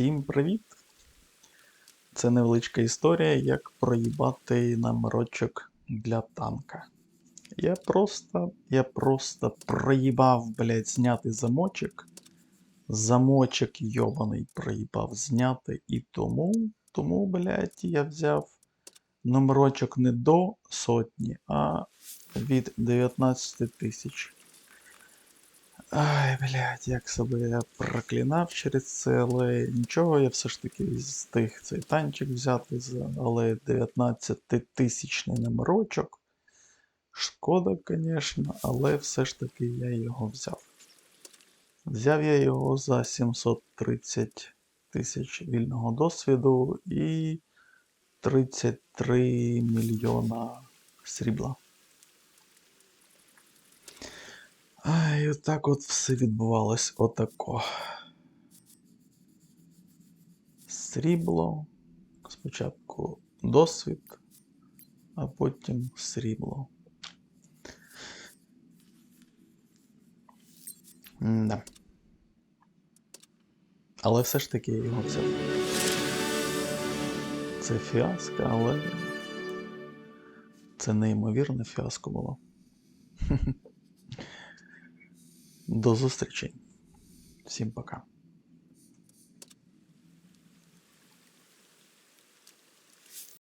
Всім привіт! Це невеличка історія, як проїбати номерочок для танка. Я просто, я просто проїбав, блядь, зняти замочок. Замочок йобаний проїбав зняти. І тому, тому, блядь, я взяв номерочок не до сотні, а від 19 тисяч. Ай, блядь, як себе я проклинав через це, але нічого, я все ж таки встиг цей танчик взяти, але 19-тисячний номерочок. Шкода, звісно, але все ж таки я його взяв. Взяв я його за 730 тисяч вільного досвіду і 33 мільйона срібла. А, і отак от все відбувалось отако. Срібло. Спочатку досвід, а потім срібло. Да. Але все ж таки я його взяв. Це фіаско, але це неймовірне фіаско було. До зустрічі. Всім пока.